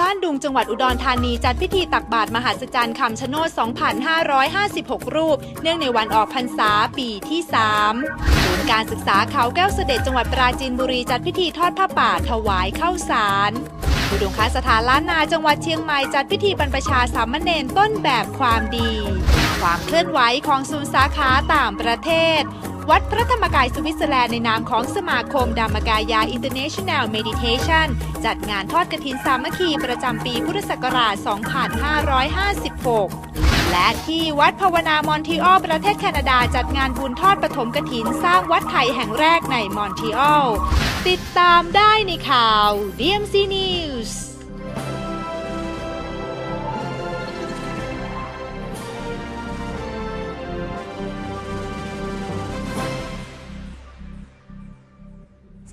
บ้านดุงจังหวัดอุดรธานีจัดพิธีตักบาตรมหาสจรรย์คำชะโนด 2,556 รูป เนื่องในวันออกพรรษาปีที่ 3 ศูนย์การศึกษาเขาแก้วเสด็จจังหวัดปราจีนบุรีจัดพิธีทอดผ้าป่าถวายข้าวสารอุดมคสถานล้านนาจังหวัดเชียงใหม่จัดพิธีบรรพชาสามเณรต้นแบบความดี ความเคลื่อนไหวของศูนย์สาขาต่างประเทศ วัดพระธรรมกายสวิตเซอร์แลนด์ในนามของสมาคมดามกายา International Meditation จัดงานทอดกระถินสามัคคีประจำปีพุทธศักราช 2556 และที่วัดภาวนามอนทีออลประเทศแคนาดาจัดงานบุญทอดปฐมกฐินสร้างวัดไทยแห่งแรกในมอนทีออลติดตามได้ในข่าว DMC News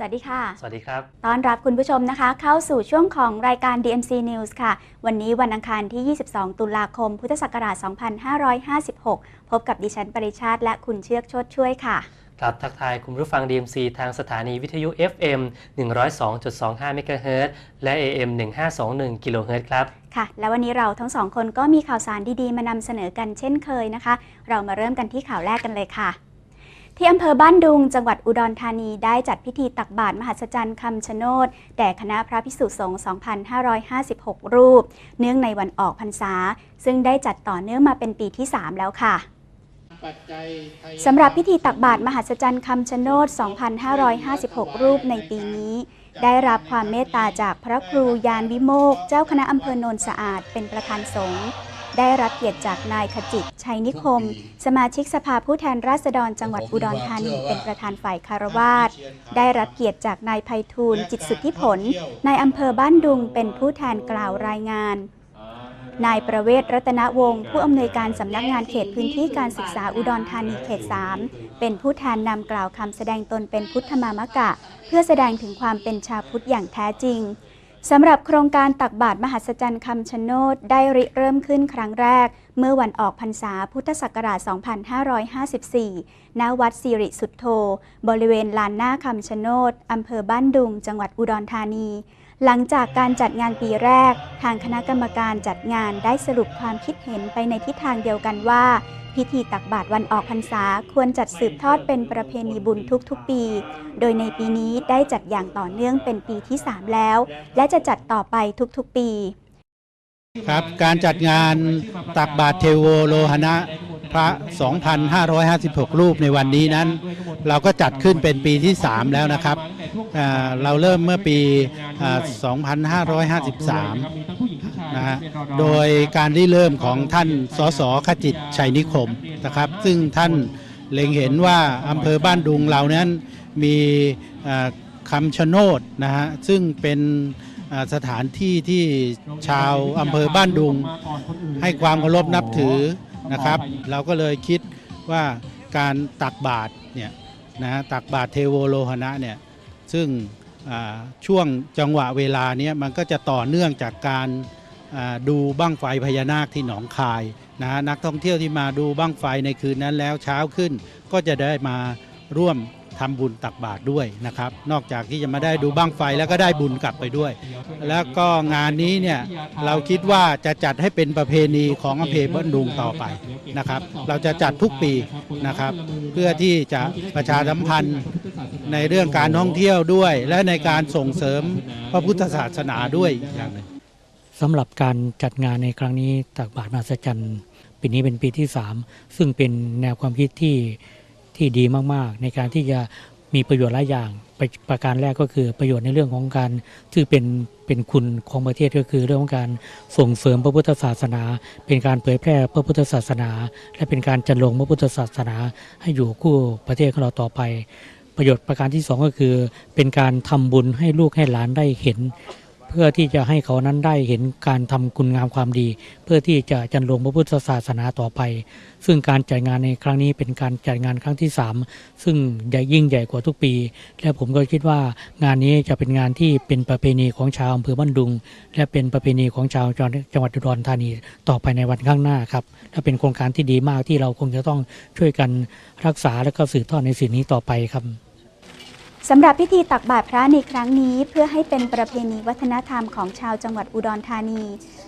วัสดีค่ะ สวัสดีครับ ต้อนรับคุณผู้ชมนะคะ เข้าสู่ช่วงของรายการ DMC News ค่ะ วันนี้วันอังคารที่ 22 ตุลาคม พุทธศักราช 2556 พบกับดิฉันปริชาติ และคุณเชือกโชดช่วยค่ะ ครับ ทักทายคุณผู้ฟัง DMC ทางสถานีวิทยุ FM 102.25 MHz และ AM 1521กิโลเฮิรตซ์ครับค่ะ และวันนี้เราทั้งสองคนก็มีข่าวสารดีๆ มานำเสนอกันเช่นเคยนะคะ เรามาเริ่มกันที่ข่าวแรกกันเลยค่ะ ที่อำเภอบ้านดุง จังหวัดอุดรธานีได้จัดพิธีตักบาตรมหัศจรรย์คำชะโนดแด่คณะพระพิสุสงฆ์ 2,556 รูป เนื่องในวันออกพรรษา ซึ่งได้จัดต่อเนื่องมาเป็นปีที่ 3 แล้วค่ะสำหรับพิธีตักบาตรมหัศจรรย์คำชะโนด 2,556 รูปในปีนี้ ได้รับความเมตตาจากพระครูยานวิโมกข์เจ้าคณะอำเภอโนนสะอาด เป็นประธานสงฆ์ ได้รับเกียรติจากนายขจิตชัยนิคม สมาชิกสภาผู้แทนราษฎรจังหวัดอุดรธานีเป็นประธานฝ่ายคารวาสได้รับเกียรติจากนายไพฑูรย์จิตสุทธิผลนายอำเภอบ้านดุงเป็นผู้แทนกล่าวรายงานนายประเวศรัตนวงศ์ผู้อำนวยการสำนักงานเขตพื้นที่การศึกษาอุดรธานีเขต 3 เป็นผู้แทนนำกล่าวคำแสดงตนเป็นพุทธมามกะ เพื่อแสดงถึงความเป็นชาวพุทธอย่างแท้จริง สำหรับโครงการตักบาตรมหัศจรรย์คำชะโนดได้ริเริ่มขึ้นครั้งแรก เมื่อวันออกพรรษาพุทธศักราช 2554 ณ วัดสิริสุทโธ บริเวณลานหน้าคำชะโนดอำเภอบ้านดุง จังหวัดอุดรธานี หลังจากการจัดงานปีแรก ทางคณะกรรมการจัดงานได้สรุปความคิดเห็นไปในทิศทางเดียวกันว่า พิธีตักบาตรวันออกพรรษาควรจัดสืบทอดเป็นประเพณีบุญทุกๆปี โดยในปีนี้ได้จัดอย่างต่อเนื่องเป็นปีที่ 3 แล้ว และจะจัดต่อไปทุกๆปี ครับ การจัดงานตักบาตรเทโวโลหณะ พระ 2,556 รูปในวันนี้นั้น เราก็จัดขึ้นเป็นปีที่ 3 แล้วนะครับ เราเริ่มเมื่อปี 2553 นะฮะ โดยการริเริ่มของท่านสสขจิตชัยนิคมนะครับ ซึ่งท่านเล็งเห็นว่าอำเภอบ้านดุงเรานั้นมีคำชะโนดนะฮะ ซึ่งเป็นสถานที่ที่ชาวอำเภอบ้านดุง ให้ความเคารพนับถือ นะครับ เราก็เลยคิดว่าการตักบาตรเนี่ยนะฮะตักบาตรเทโวโลหณะเนี่ยซึ่งอ่าช่วงจังหวะเวลาเนี้ยมันก็จะต่อเนื่องจากการอ่าดูบั้งไฟพญานาคที่หนองคายนะฮะนักท่องเที่ยวที่มาดูบั้งไฟในคืนนั้นแล้วเช้าขึ้นก็จะได้มา ร่วมทำบุญตักบาตรด้วยนะครับ นอกจากที่จะมาได้ดูบั้งไฟแล้วก็ได้บุญกลับไปด้วย แล้วก็งานนี้เนี่ยเราคิดว่าจะจัดให้เป็นประเพณีของอำเภอบ้านดุงต่อไปนะครับ เราจะจัดทุกปีนะครับ เพื่อที่จะประชาสัมพันธ์ในเรื่องการท่องเที่ยวด้วย และในการส่งเสริมพระพุทธศาสนาด้วยอย่างหนึ่งสำหรับการจัดงานในครั้งนี้ตักบาตรมหัศจรรย์ปีนี้เป็นปีที่ 3 ซึ่งเป็นแนวความคิดที่ ที่ดีมากๆ ในการที่จะมีประโยชน์หลายอย่างประประการแรกก็คือประโยชน์ในเรื่องของการซึ่เป็นเป็นคุณของประเทศก็คือเรื่องของการส่งเสริมพระพุทธศาสนา เป็นการเผยแพร่พระพุทธศาสนา และเป็นการจันลงพระพุทธศาสนา ให้อยู่คู่ประเทศของเราต่อไป ประโยชน์ประการที่สองก็คือ เป็นการทำบุญให้ลูกให้หลานได้เห็น เพื่อที่จะให้เขานั้นได้เห็นการทำคุณงามความดี เพื่อที่จะจันลงพระพุทธศาสนาต่อไป ซึ่งการจัดงานในครั้งนี้เป็นการจัดงานครั้งที่ 3 ซึ่งใหญ่ยิ่งใหญ่กว่าทุกปี และผมก็คิดว่างานนี้จะเป็นงานที่เป็นประเพณีของชาวอำเภอบ้านดุง และเป็นประเพณีของชาวจังหวัดอุดรธานีต่อไปในวันข้างหน้าครับและเป็นโครงการที่ดีมากที่เราคงจะต้องช่วยกันรักษาและก็สืบทอดในสิ่งนี้ต่อไปครับ สำหรับพิธีตักบาตรพระในครั้งนี้ เพื่อให้เป็นประเพณีวัฒนธรรมของชาวจังหวัดอุดรธานี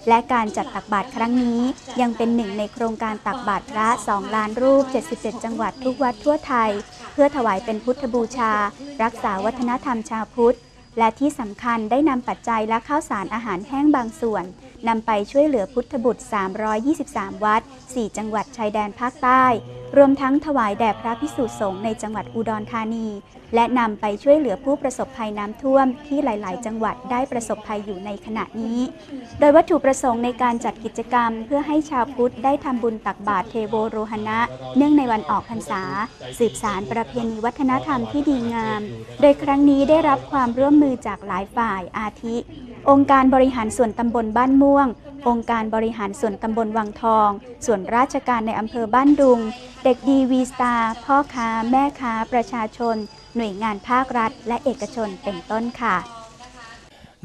และการจัดตักบาตรครั้งนี้ ยังเป็นหนึ่งในโครงการตักบาตรพระ 2 ล้านรูป 77 จังหวัดทุกวัดทั่วไทย เพื่อถวายเป็นพุทธบูชา รักษาวัฒนธรรมชาวพุทธ และที่สำคัญได้นำปัจจัยและข้าวสารอาหารแห้งบางส่วน นำไปช่วยเหลือพุทธบุตร 323 วัด 4 จังหวัดชายแดนภาคใต้ รวมทั้งถวายแด่พระพิสุสงฆ์ในจังหวัดอุดรธานี และนำไปช่วยเหลือผู้ประสบภัยน้ำท่วมที่หลาย ๆ จังหวัดได้ประสบภัยอยู่ในขณะนี้ โดยวัตถุประสงค์ในการจัดกิจกรรม เพื่อให้ชาวพุทธได้ทำบุญตักบาตรเทโวโรหณะ เนื่องในวันออกพรรษา สืบสารประเพณีวัฒนธรรมที่ดีงาม โดยครั้งนี้ได้รับความร่วมมือจากหลายฝ่ายอาทิ องค์การบริหารส่วนตำบลบ้านม่วง องค์การบริหารส่วนตำบลวังทอง ส่วนราชการในอำเภอบ้านดุง เด็กดีวีสตาร์พ่อค้า แม่ค้า ประชาชน หน่วยงานภาครัฐ และเอกชนเป็นต้นค่ะ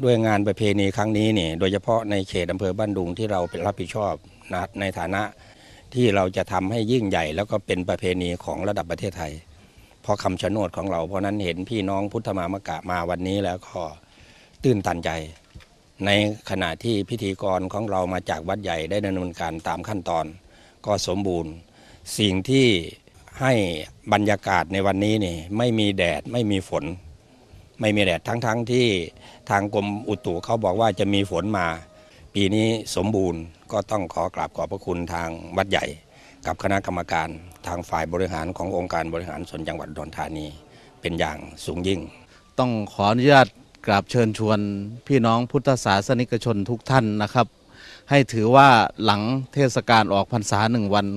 ด้วยงานประเพณีครั้งนี้เนี่ยโดยเฉพาะในเขตอำเภอบ้านดุงที่เราเป็นรับผิดชอบนะในฐานะที่เราจะทำให้ยิ่งใหญ่ แล้วก็เป็นประเพณีของระดับประเทศไทย เพราะคำชะโนดของเราเพราะนั้นเห็นพี่น้องพุทธมามกะมาวันนี้แล้วก็ตื้นตันใจ ในขณะที่พิธีกรของเรามาจากวัดใหญ่ได้ดำเนินการตามขั้นตอน ก็สมบูรณ์ สิ่งที่ให้บรรยากาศในวันนี้นี่ไม่มีแดดไม่มีฝน ไม่มีแดดทั้งๆที่ทางกรมอุตุเขาบอกว่าจะมีฝนมา ปีนี้สมบูรณ์ก็ต้องขอกราบขอบพระคุณทางวัดใหญ่ กับคณะกรรมการทางฝ่ายบริหารขององค์การบริหารส่วนจังหวัดอุดรธานี เป็นอย่างสูงยิ่ง ต้องขออนุญาต กราบเชิญชวนพี่น้องพุทธศาสนิกชนทุกท่านนะครับ ให้ถือว่าหลังเทศกาลออกพรรษาหนึ่งวัน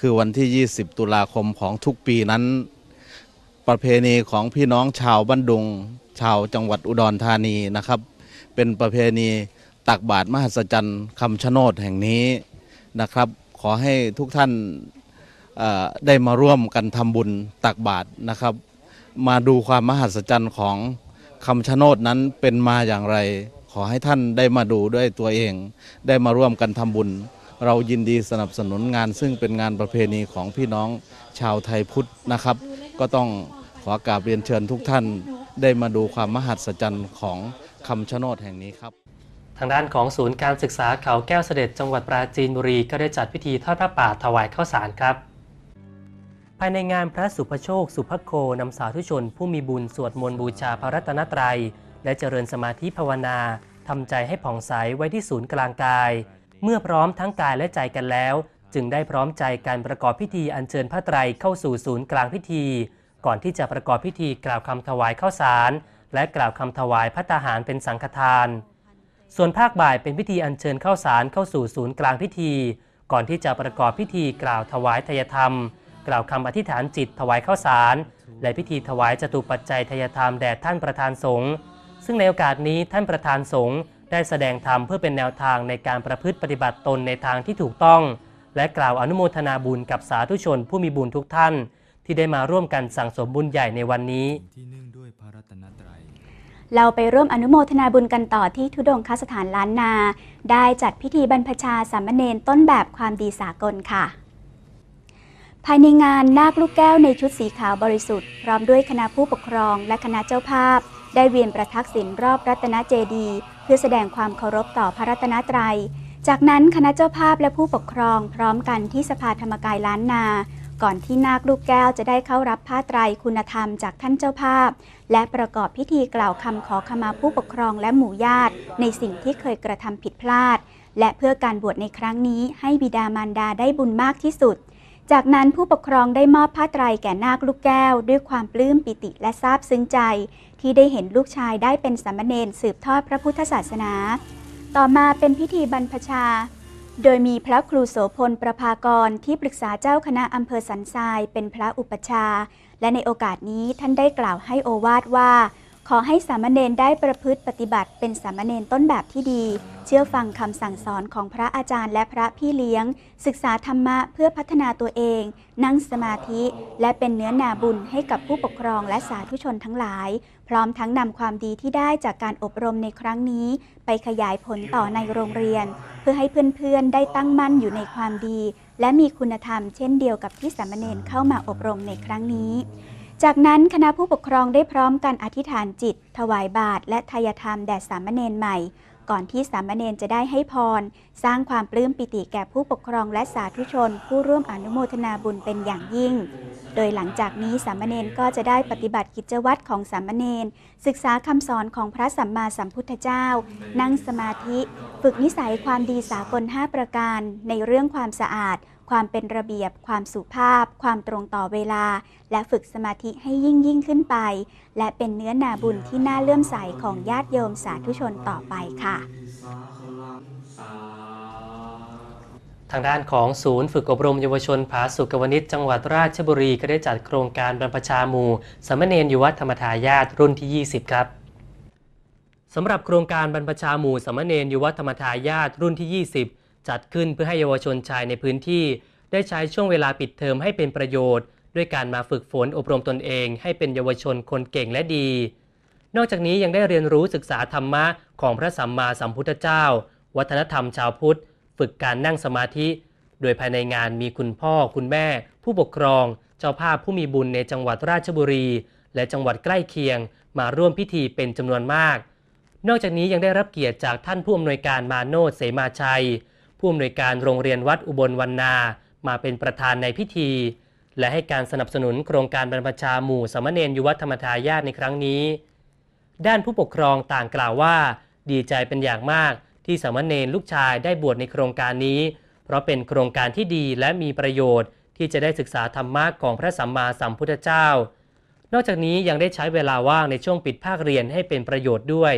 คือวันที่ 20 ตุลาคมของทุกปีนั้น ประเพณีของพี่น้องชาวบ้านดุง ชาวจังหวัดอุดรธานีนะครับ เป็นประเพณีตักบาตรมหัศจรรย์คำชะโนดแห่งนี้นะครับ ขอให้ทุกท่านได้มาร่วมกันทำบุญตักบาตรนะครับ มาดูความมหัศจรรย์ของ คำชะโนดนั้นเป็นมาอย่างไร ขอให้ท่านได้มาดูด้วยตัวเอง ได้มาร่วมกันทำบุญ เรายินดีสนับสนุนงาน ซึ่งเป็นงานประเพณีของพี่น้องชาวไทยพุทธนะครับ ก็ต้องขอกราบเรียนเชิญทุกท่าน ได้มาดูความมหัศจรรย์ของคำชะโนดแห่งนี้ครับ ทางด้านของศูนย์การศึกษาเขาแก้วเสด็จจังหวัดปราจีนบุรี ก็ได้จัดพิธีทอดพระป่าถวายข้าวสารครับ ภายในงานพระสุภโชค สุภโคนำสาธุชน ผู้มีบุญสวดมนต์บูชาพระรัตนตรัย และเจริญสมาธิภาวนาทำใจให้ผ่องใสไว้ที่ศูนย์กลางกาย เมื่อพร้อมทั้งกายและใจกันแล้ว จึงได้พร้อมใจการประกอบพิธีอัญเชิญพระไตรเข้าสู่ศูนย์กลางพิธี ก่อนที่จะประกอบพิธีกล่าวคำถวายข้าวสาร และกล่าวคำถวายพระตาหารเป็นสังฆทาน ส่วนภาคบ่ายเป็นพิธีอัญเชิญข้าวสารเข้าสู่ศูนย์กลางพิธี ก่อนที่จะประกอบพิธีกล่าวถวายทยธรรม กล่าวคำอธิษฐานจิตถวายข้าวสาร และพิธีถวายจตุปัจจัยทยธรรมแด่ท่านประธานสงฆ์ซึ่งในโอกาสนี้ท่านประธานสงฆ์ได้แสดงธรรมเพื่อเป็นแนวทางในการประพฤติปฏิบัติตนในทางที่ถูกต้อง และกล่าวอนุโมทนาบุญกับสาธุชนผู้มีบุญทุกท่าน ที่ได้มาร่วมกันสั่งสมบุญใหญ่ในวันนี้ เระรัตนตรัยเราไปร่วมอนุโมทนาบุญกันต่อที่ทุดงคสถานล้านนา ได้จัดพิธีบรรพชาสามเณรต้นแบบความดีสากลค่ะ ภายในงานนาคลูกแก้วในชุดสีขาวบริสุทธิ์ พร้อมด้วยคณะผู้ปกครองและคณะเจ้าภาพ ได้เวียนประทักษิณรอบรัตนเจดี เพื่อแสดงความเคารพต่อพระรัตนตรัย จากนั้นคณะเจ้าภาพและผู้ปกครอง พร้อมกันที่สภาธรรมกายล้านนา ก่อนที่นาคลูกแก้วจะได้เข้ารับผ้าไตรคุณธรรมจากท่านเจ้าภาพ และประกอบพิธีกล่าวคำขอขมาผู้ปกครองและหมู่ญาติ ในสิ่งที่เคยกระทำผิดพลาด และเพื่อการบวชในครั้งนี้ให้บิดามารดาได้บุญมากที่สุด จากนั้นผู้ปกครองได้มอบผ้าไตรแก่นาคลูกแก้ว ด้วยความปลื้มปิติและซาบซึ้งใจ ที่ได้เห็นลูกชายได้เป็นสามเณรสืบทอดพระพุทธศาสนา ต่อมาเป็นพิธีบรรพชา โดยมีพระครูโสพลประภากรที่ปรึกษาเจ้าคณะอำเภอสันทรายเป็นพระอุปชา และในโอกาสนี้ท่านได้กล่าวให้โอวาทว่า ขอให้สามเณรได้ประพฤติปฏิบัติเป็นสามเณรต้นแบบที่ดี เชื่อฟังคำสั่งสอนของพระอาจารย์และพระพี่เลี้ยง ศึกษาธรรมะเพื่อพัฒนาตัวเอง นั่งสมาธิและเป็นเนื้อนาบุญให้กับผู้ปกครองและสาธุชนทั้งหลาย พร้อมทั้งนำความดีที่ได้จากการอบรมในครั้งนี้ ไปขยายผลต่อในโรงเรียน เพื่อให้เพื่อนๆได้ตั้งมั่นอยู่ในความดี และมีคุณธรรมเช่นเดียวกับที่สามเณรเข้ามาอบรมในครั้งนี้ จากนั้นคณะผู้ปกครองได้พร้อมกันอธิษฐานจิต ถวายบาตรและทายธรรมแด่สามเณรใหม่ ก่อนที่สามเณรจะได้ให้พร สร้างความปลื้มปิติแก่ผู้ปกครองและสาธุชน ผู้ร่วมอนุโมทนาบุญเป็นอย่างยิ่ง โดยหลังจากนี้สามเณรก็จะได้ปฏิบัติกิจวัตรของสามเณรศึกษาคำสอนของพระสัมมาสัมพุทธเจ้า นั่งสมาธิ ฝึกนิสัยความดีสากล5ประการ ในเรื่องความสะอาด ความเป็นระเบียบ ความสุภาพ ความตรงต่อเวลา และฝึกสมาธิให้ยิ่งยิ่งขึ้นไป และเป็นเนื้อนาบุญที่น่าเลื่อมใสของญาติโยมสาธุชนต่อไปค่ะ ทางด้านของศูนย์ฝึกอบรมเยาวชนผาสุกวนิชจังหวัดราชบุรีก็ได้จัดโครงการบรรพชาหมู่สามเณรอยู่วัดธรรมทายาทรุ่นที่ 20 ครับสำหรับโครงการบรรพชาหมู่สามเณรอยู่วัดธรรมทายาทรุ่นที่ 20 จัดขึ้นเพื่อให้เยาวชนชายในพื้นที่ ได้ใช้ช่วงเวลาปิดเทอมให้เป็นประโยชน์ ด้วยการมาฝึกฝนอบรมตนเอง ให้เป็นเยาวชนคนเก่งและดี นอกจากนี้ยังได้เรียนรู้ศึกษาธรรมะของพระสัมมาสัมพุทธเจ้า วัฒนธรรมชาวพุทธ ฝึกการนั่งสมาธิ โดยภายในงานมีคุณพ่อ คุณแม่ ผู้ปกครอง เจ้าภาพผู้มีบุญในจังหวัดราชบุรี และจังหวัดใกล้เคียง มาร่วมพิธีเป็นจำนวนมาก นอกจากนี้ยังได้รับเกียรติจากท่านผู้อำนวยการมาโนดเสมาชัย ผู้อำนวยการโรงเรียนวัดอุบลวันนา มาเป็นประธานในพิธี และให้การสนับสนุนโครงการบรรพชาหมู่สามเณรยุวธรรมทายาทในครั้งนี้ ด้านผู้ปกครองต่างกล่าวว่า ดีใจเป็นอย่างมากที่สามเณรลูกชายได้บวชในโครงการนี้ เพราะเป็นโครงการที่ดีและมีประโยชน์ ที่จะได้ศึกษาธรรมะของพระสัมมาสัมพุทธเจ้า นอกจากนี้ยังได้ใช้เวลาว่างในช่วงปิดภาคเรียนให้เป็นประโยชน์ด้วย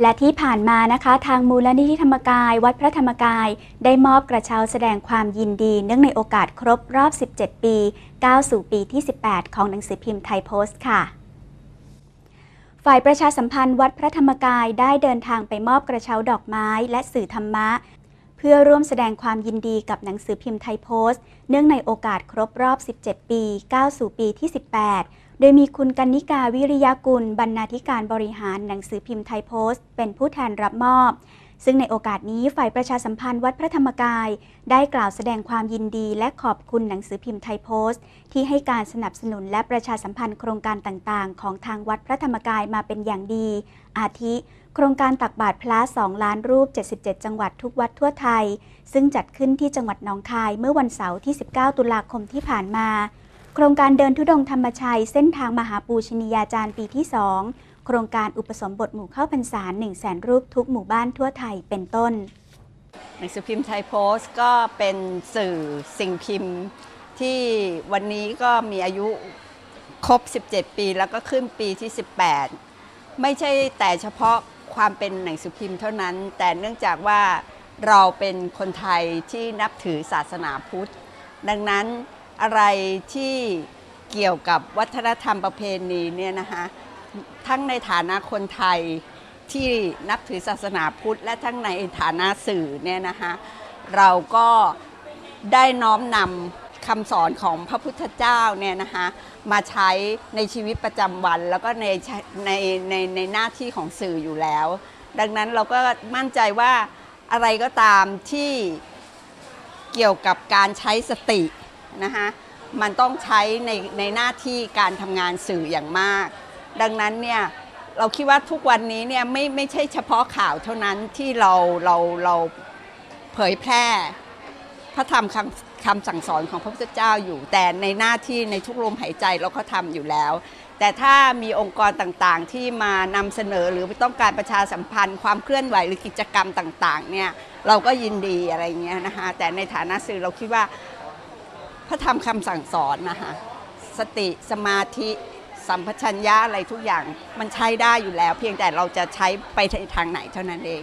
และที่ผ่านมานะคะทางมูลนิธิธรรมกาย วัดพระธรรมกาย ได้มอบกระเช้าแสดงความยินดี เนื่องในโอกาสครบรอบ 17 ปีก้าวสู่ปีที่ 18 ของหนังสือพิมพ์ไทยโพสต์ค่ะฝ่ายประชาสัมพันธ์วัดพระธรรมกายได้เดินทางไปมอบกระเช้าดอกไม้และสื่อธรรมะ เพื่อร่วมแสดงความยินดีกับหนังสือพิมพ์ไทยโพสต์ เนื่องในโอกาสครบรอบ 17 ปีก้าวสู่ปีที่ 18 โดยมีคุณกันนิกาวิริยากุล บรรณาธิการบริหารหนังสือพิมพ์ไทยโพสต์ เป็นผู้แทนรับมอบ ซึ่งในโอกาสนี้ฝ่ายประชาสัมพันธ์วัดพระธรรมกาย ได้กล่าวแสดงความยินดีและขอบคุณหนังสือพิมพ์ไทยโพสต์ ที่ให้การสนับสนุนและประชาสัมพันธ์โครงการต่างๆ ของทางวัดพระธรรมกายมาเป็นอย่างดี อาทิ โครงการตักบาตรพระ2ล้านรูป 77 จังหวัดทุกวัดทั่วไทย ซึ่งจัดขึ้นที่จังหวัดหนองคายเมื่อวันเสาร์ที่ 19 ตุลาคมที่ผ่านมา โครงการเดินทุดงค์ธรรมชัย เส้นทางมหาปูชนียาจารย์ปีที่ 2 โครงการอุปสมบทหมู่เข้าพรรษา1 0 0 0 0แสนรูปทุกหมู่บ้านทั่วไทยเป็นต้น หนังสือพิมพ์ไทยโพสต์ก็เป็นสื่อสิ่งพิมพ์ที่วันนี้ก็มีอายุครบ 17 ปีแล้วก็ขึ้นปีที่ 18 ไม่ใช่แต่เฉพาะความเป็นหนังสือพิมพ์เท่านั้น แต่เนื่องจากว่าเราเป็นคนไทยที่นับถือศาสนาพุทธ ดังนั้น อะไรที่เกี่ยวกับวัฒนธรรมประเพณีเนี่ยนะคะทั้งในฐานะคนไทยที่นับถือศาสนาพุทธ และทั้งในฐานะสื่อเนี่ยนะคะเราก็ได้น้อมนำคำสอนของพระพุทธเจ้าเนี่ยนะคะมาใช้ในชีวิตประจำวัน แล้วก็ในในในในหน้าที่ของสื่ออยู่แล้ว ดังนั้นเราก็มั่นใจว่าอะไรก็ตามที่เกี่ยวกับการใช้สติ นะคะมันต้องใช้ในในหน้าที่การทำงานสื่ออย่างมาก ดังนั้นเนี่ยเราคิดว่าทุกวันนี้เนี่ยไม่ไม่ใช่เฉพาะข่าวเท่านั้นที่เราเราเราเผยแพร่พระธรรมคำคำสั่งสอนของพระพุทธเจ้าอยู่ แต่ในหน้าที่ในทุกลมหายใจเราก็ทำอยู่แล้ว แต่ถ้ามีองค์กรต่างๆ ที่มานำเสนอหรือต้องการประชาสัมพันธ์ ความเคลื่อนไหวหรือกิจกรรมต่างๆเนี่ยเราก็ยินดีอะไรเงี้ยนะคะแต่ในฐานะสื่อเราคิดว่า พระธรรมคำสั่งสอนนะคะสติสมาธิสัมปชัญญะอะไรทุกอย่างมันใช้ได้อยู่แล้ว เพียงแต่เราจะใช้ไปในทางไหนเท่านั้นเอง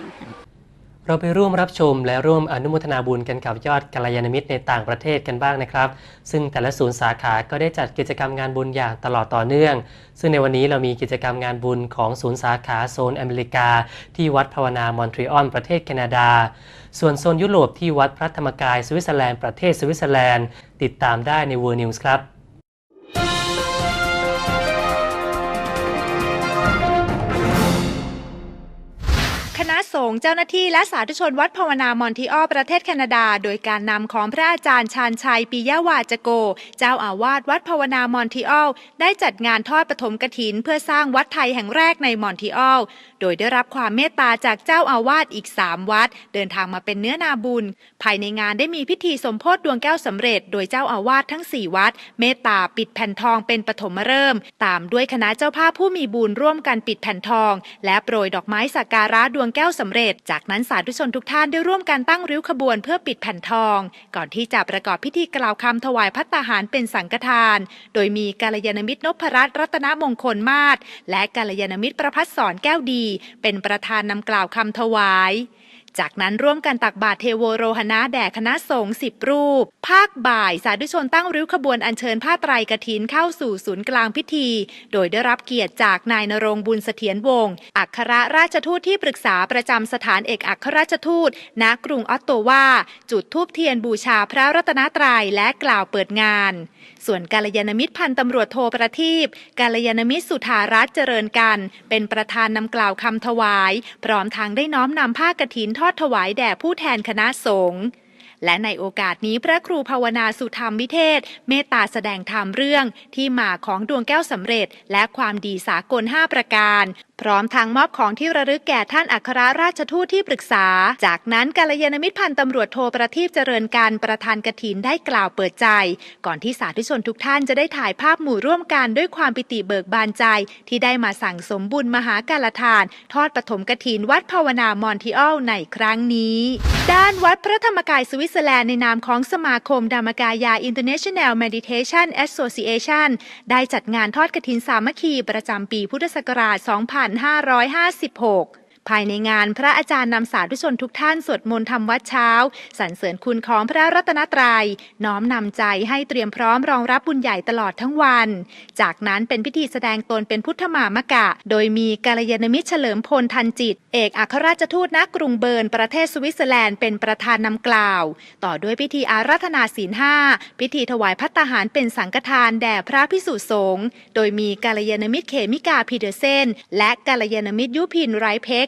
เราไปร่วมรับชมและร่วมอนุโมทนาบุญกันกับยอดกัลยาณมิตรในต่างประเทศกันบ้างนะครับ ซึ่งแต่ละศูนย์สาขาก็ได้จัดกิจกรรมงานบุญอย่างตลอดต่อเนื่อง ซึ่งในวันนี้เรามีกิจกรรมงานบุญของศูนย์สาขาโซนอเมริกา ที่วัดภาวนามอนทรีออลประเทศแคนาดา ส่วนโซนยุโรปที่วัดพระธรรมกายสวิตเซอร์แลนด์ประเทศสวิตเซอร์แลนด์ ติดตามได้ใน World News ครับ สงฆ์เจ้าหน้าที่และสาธุชนวัดภาวนามอนทิออประเทศแคนาดา โดยการนำของพระอาจารย์ชานชัยปิยวาจโก เจ้าอาวาสวัดภาวนามอนทิออได้จัดงานทอดปฐมกฐิน เพื่อสร้างวัดไทยแห่งแรกในมอนทิออโดยได้รับความเมตตาจากเจ้าอาวาสอีก 3 วัด เดินทางมาเป็นเนื้อนาบุญ ภายในงานได้มีพิธีสมโพธิดวงแก้วสำเร็จ โดยเจ้าอาวาสทั้ง 4 วัด เมตตาปิดแผ่นทองเป็นปฐมฤกษ์ตามด้วยคณะเจ้าภาพผู้มีบุญร่วมกันปิดแผ่นทอง และโปรยดอกไม้สักการะดวงแก้วสำเร็จ จากนั้นสาธุชนทุกท่านได้ร่วมกันตั้งริ้วขบวนเพื่อปิดแผ่นทอง ก่อนที่จะประกอบพิธีกล่าวคำถวายพัตตาหารเป็นสังฆทาน โดยมีกาลยานมิตรนพรัตน์รัตนมงคลมาศและกาลยานมิตรประพัฒสอนแก้วดีเป็นประธานนำกล่าวคำถวาย จากนั้นร่วมกันตักบาตรเทโวโรหณะแด่คณะสงฆ์สิบรูป ภาคบ่ายสาธุชนตั้งริ้วขบวนอัญเชิญผ้าไตรกฐินเข้าสู่ศูนย์กลางพิธี โดยได้รับเกียรติจากนายนรงบุญเสถียรวงศ์อัครราชทูตที่ปรึกษาประจำสถานเอกอัครราชทูต ณกรุงออตโตวาจุดธูปเทียนบูชาพระรัตนตรัยและกล่าวเปิดงาน ส่วนกาลยานมิตรพันตำรวจโทประทีปกาลยานมิตรสุธารัตน์เจริญกัน เป็นประธานนำกล่าวคำถวาย พร้อมทางได้น้อมนำผ้ากรถินทอดถวายแด่ผู้แทนคณะสงฆ์ และในโอกาสนี้พระครูภาวนาสุธรรมวิเทศ เมตตาแสดงธรรมเรื่องที่มาของดวงแก้วสำเร็จ และความดีสากล 5 ประการ พร้อมทางมอบของที่ระลึกแก่ท่านอัครราชทูตที่ปรึกษา จากนั้นกาลยานมิตรพันตำรวจโทรประทีปเจริญการประธานกฐินได้กล่าวเปิดใจ ก่อนที่สาธุชนทุกท่านจะได้ถ่ายภาพหมู่ร่วมกันด้วยความปิติเบิกบานใจ ที่ได้มาสั่งสมบุญมหากาลทาน ทอดปฐมกฐินวัดภาวนามอนทิออลในครั้งนี้ ด้านวัดพระธรรมกายสวิตเซอร์แลนด์ในนามของสมาคมธรรมกายา International Meditation Association ได้จัดงานทอดกระถินสามัคคีประจำปีพุทธศักราช 2556 ภายในงานพระอาจารย์นำสาธุชนทุกท่านสวดมนต์ทำวัดเช้าสรรเสริญคุณของพระรัตนตรยัย น้อมนำใจให้เตรียมพร้อมรองรับบุญใหญ่ตลอดทั้งวัน จากนั้นเป็นพิธีแสดงตนเป็นพุทธมามกะ โดยมีกาลยานมิตรเฉลิมพลทันจิต เอกอัครราชทูตณกรุงเบิร์น ประเทศสวิตเซอร์แลนด์เป็นประธานนำกล่าว ต่อด้วยพิธีอาราธนาศีลห้าพิธีถวายพัตตาหารเป็นสังฆทานแด่พระพิสุสงฆ์โดยมีกาลยานมิตรเขมิกาพีเดอร์เซนและกาลยานมิตรยุพินไรเพก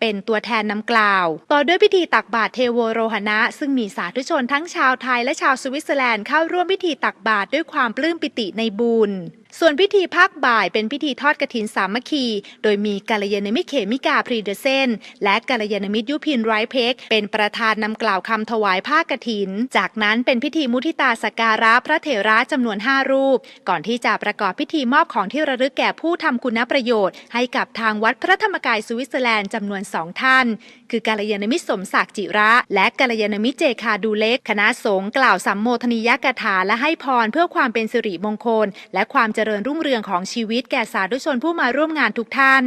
เป็นตัวแทนนำกล่าว ต่อด้วยพิธีตักบาตรเทโวโรหณะ ซึ่งมีสาธุชนทั้งชาวไทยและชาวสวิตเซอร์แลนด์เข้าร่วมพิธีตักบาตรด้วยความปลื้มปิติในบุญส่วนพิธีภาคบ่ายเป็นพิธีทอดกฐินสามัคคี โดยมีกาลยานมิตรเขมิกาพรีเดเซนและกาลยานมิตรยุพินไรเพกเป็นประธานนำกล่าวคำถวายผ้ากฐิน จากนั้นเป็นพิธีมุทิตาสกการะพระเถระจำนวน 5 รูป ก่อนที่จะประกอบพิธีมอบของที่ระลึกแก่ผู้ทำคุณประโยชน์ ให้กับทางวัดพระธรรมกายสวิตเซอร์แลนด์จำนวนสองท่าน คือกาลยานมิตรสมศักดิ์จิระ และกาลยานมิตรเจคาดูเล็ก คณะสงฆ์กล่าวสัมโมทนิยกถาและให้พรเพื่อความเป็นสิริมงคล และความเจริญรุ่งเรืองของชีวิตแก่สาธุชนผู้มาร่วมงานทุกท่าน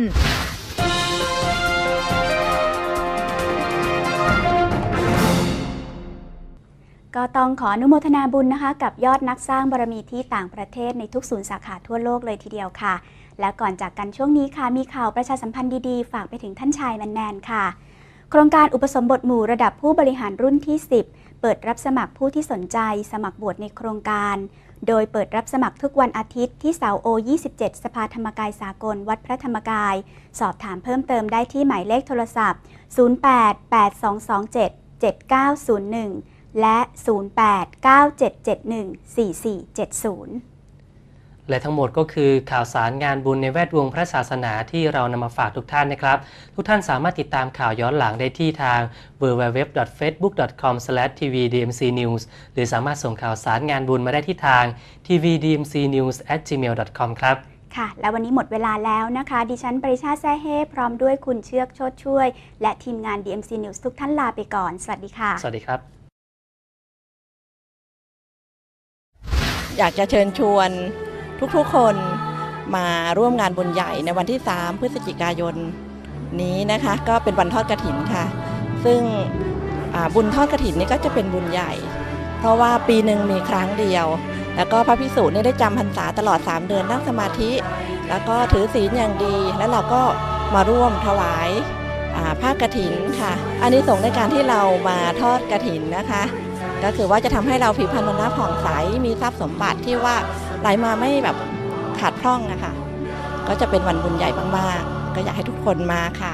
ก็ต้องขออนุโมทนาบุญนะคะ กับยอดนักสร้างบารมีที่ต่างประเทศในทุกศูนย์สาขาทั่วโลกเลยทีเดียวค่ะ และก่อนจากกันช่วงนี้ค่ะมีข่าวประชาสัมพันธ์ดีๆ ฝากไปถึงท่านชายแมนแนนค่ะ โครงการอุปสมบทหมู่ระดับผู้บริหารรุ่นที่ 10 เปิดรับสมัครผู้ที่สนใจสมัครบวชในโครงการ โดยเปิดรับสมัครทุกวันอาทิตย์ที่เสาโอ 27 สภาธรรมกายสากลวัดพระธรรมกาย สอบถามเพิ่มเติมได้ที่หมายเลขโทรศัพท์ 0882277901 และ 0897714470 และทั้งหมดก็คือข่าวสารงานบุญในแวดวงพระศาสนาที่เรานำมาฝากทุกท่านนะครับ ทุกท่านสามารถติดตามข่าวย้อนหลังได้ที่ทาง www.facebook.com/tvdmcnews หรือสามารถส่งข่าวสารงานบุญมาได้ที่ทาง tvdmcnews@gmail.com ครับค่ะ และวันนี้หมดเวลาแล้วนะคะ ดิฉันปริชาแซ่เฮพร้อมด้วยคุณเชือกโชดช่วย และทีมงาน DMC News ทุกท่านลาไปก่อน สวัสดีค่ะ สวัสดีครับ อยากจะเชิญชวน ทุกๆคนมาร่วมงานบุญใหญ่ในวันที่ 3 พฤศจิกายนนี้นะคะ ก็เป็นวันทอดกระถินค่ะ ซึ่งบุญทอดกระถินนี่ก็จะเป็นบุญใหญ่ เพราะว่าปีหนึ่งมีครั้งเดียว แล้วก็พระพิสุเนี่ยได้จำพรรษาตลอด 3 เดือนนั่งสมาธิ แล้วก็ถือศีลอย่างดี แล้วเราก็มาร่วมถวายผ้ากระถินค่ะ อันนี้ส่งในการที่เรามาทอดกระถินนะคะ ก็คือว่าจะทำให้เราผิวพรรณวันหน้าผ่องใส มีทรัพย์สมบัติที่ว่า ไหลมาไม่แบบขาดพร่องนะคะก็จะเป็นวันบุญใหญ่มากๆก็อยากให้ทุกคนมาค่ะ